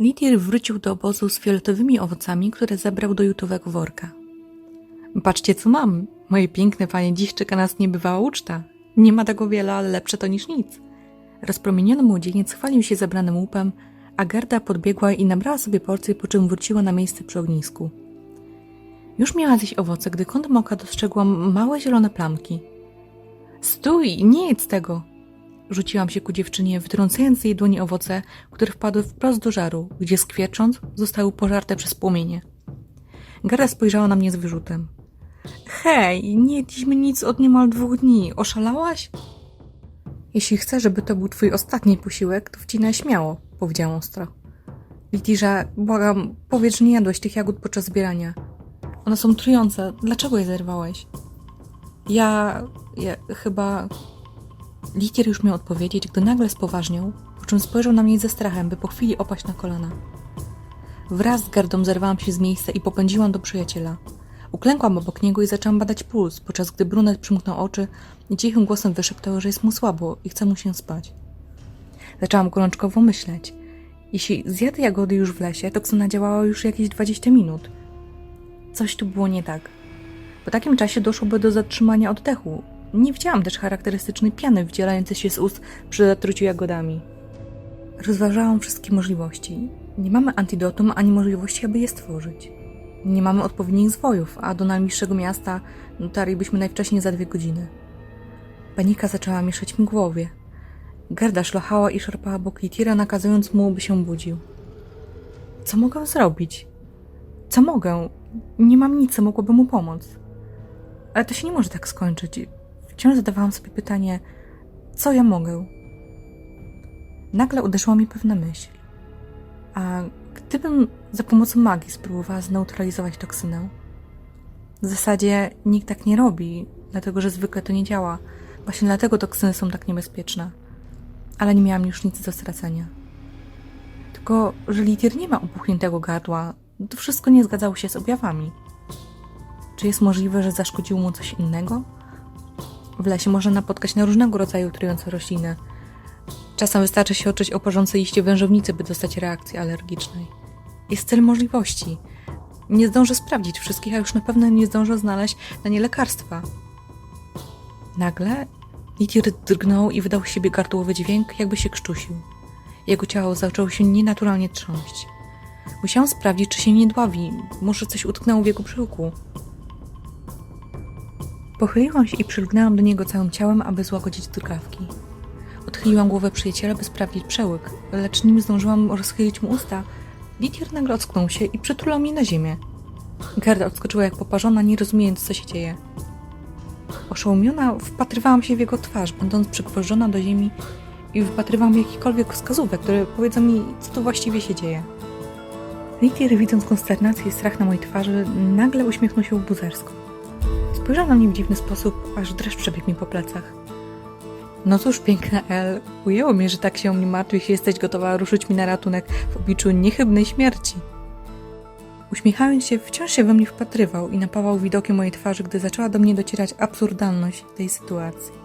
Lidier wrócił do obozu z fioletowymi owocami, które zebrał do jutowego worka. Patrzcie, co mam. Moje piękne panie, dziś czeka nas niebywała uczta. Nie ma tego wiele, ale lepsze to niż nic. Rozpromieniony młodzieniec chwalił się zebranym łupem, a Gerda podbiegła i nabrała sobie porcję, po czym wróciła na miejsce przy ognisku. Już miała zjeść owoce, gdy kątem oka dostrzegłam małe zielone plamki. Stój, nie jedz tego! Rzuciłam się ku dziewczynie, wtrącając z jej dłoni owoce, które wpadły wprost do żaru, gdzie skwiercząc zostały pożarte przez płomienie. Gara spojrzała na mnie z wyrzutem. Hej, nie jedliśmy nic od niemal dwóch dni. Oszalałaś? Jeśli chcesz, żeby to był twój ostatni posiłek, to wcinaj śmiało, powiedziałam ostro. Litirza, błagam, powiedz, że nie jadłeś tych jagód podczas zbierania. One są trujące. Dlaczego je zerwałeś? Ja... ja chyba... Litier już miał odpowiedzieć, gdy nagle spoważniał, po czym spojrzał na mnie ze strachem, by po chwili opaść na kolana. Wraz z gardą zerwałam się z miejsca i popędziłam do przyjaciela. Uklękłam obok niego i zaczęłam badać puls, podczas gdy brunet przymknął oczy i cichym głosem wyszeptał, że jest mu słabo i chce mu się spać. Zaczęłam gorączkowo myśleć. Jeśli zjadę jagody już w lesie, toksyna działała już jakieś 20 minut. Coś tu było nie tak. Po takim czasie doszłoby do zatrzymania oddechu. Nie widziałam też charakterystycznej piany wdzielającej się z ust przy zatruciu jagodami. Rozważałam wszystkie możliwości. Nie mamy antidotum ani możliwości, aby je stworzyć. Nie mamy odpowiednich zwojów, a do najbliższego miasta dotarlibyśmy najwcześniej za dwie godziny. Panika zaczęła mieszać mi głowie. Gerda szlochała i szarpała bok Litira, nakazując mu, by się budził. Co mogę zrobić? Co mogę? Nie mam nic, co mogłoby mu pomóc. Ale to się nie może tak skończyć. Wciąż zadawałam sobie pytanie, co ja mogę? Nagle uderzyła mi pewna myśl. A gdybym za pomocą magii spróbowała zneutralizować toksynę? W zasadzie nikt tak nie robi, dlatego że zwykle to nie działa. Właśnie dlatego toksyny są tak niebezpieczne. Ale nie miałam już nic do stracenia. Tylko, że Litir nie ma upuchniętego gardła, to wszystko nie zgadzało się z objawami. Czy jest możliwe, że zaszkodziło mu coś innego? W lesie można napotkać na różnego rodzaju trujące rośliny. Czasem wystarczy się oczyć o porządce liście wężownicy, by dostać reakcji alergicznej. Jest cel możliwości. Nie zdążę sprawdzić wszystkich, a już na pewno nie zdążę znaleźć na nie lekarstwa. Nagle Litir drgnął i wydał z siebie gardłowy dźwięk, jakby się krztusił. Jego ciało zaczęło się nienaturalnie trząść. Musiałam sprawdzić, czy się nie dławi. Może coś utknęło w jego brzuchu. Pochyliłam się i przylgnęłam do niego całym ciałem, aby złagodzić drgawki. Odchyliłam głowę przyjaciela, by sprawdzić przełyk, lecz nim zdążyłam rozchylić mu usta, Litier nagle ocknął się i przytulał mnie na ziemię. Gerda odskoczyła jak poparzona, nie rozumiejąc, co się dzieje. Oszołomiona wpatrywałam się w jego twarz, będąc przygwożdżona do ziemi i wypatrywałam jakichkolwiek wskazówek, które powiedzą mi, co tu właściwie się dzieje. Litier, widząc konsternację i strach na mojej twarzy, nagle uśmiechnął się buzersko. Spojrzał na mnie w dziwny sposób, aż dreszcz przebiegł mi po plecach. No cóż, piękna El, ujęło mnie, że tak się o mnie martwisz jesteś gotowa ruszyć mi na ratunek w obliczu niechybnej śmierci. Uśmiechając się, wciąż się we mnie wpatrywał i napawał widokiem mojej twarzy, gdy zaczęła do mnie docierać absurdalność tej sytuacji.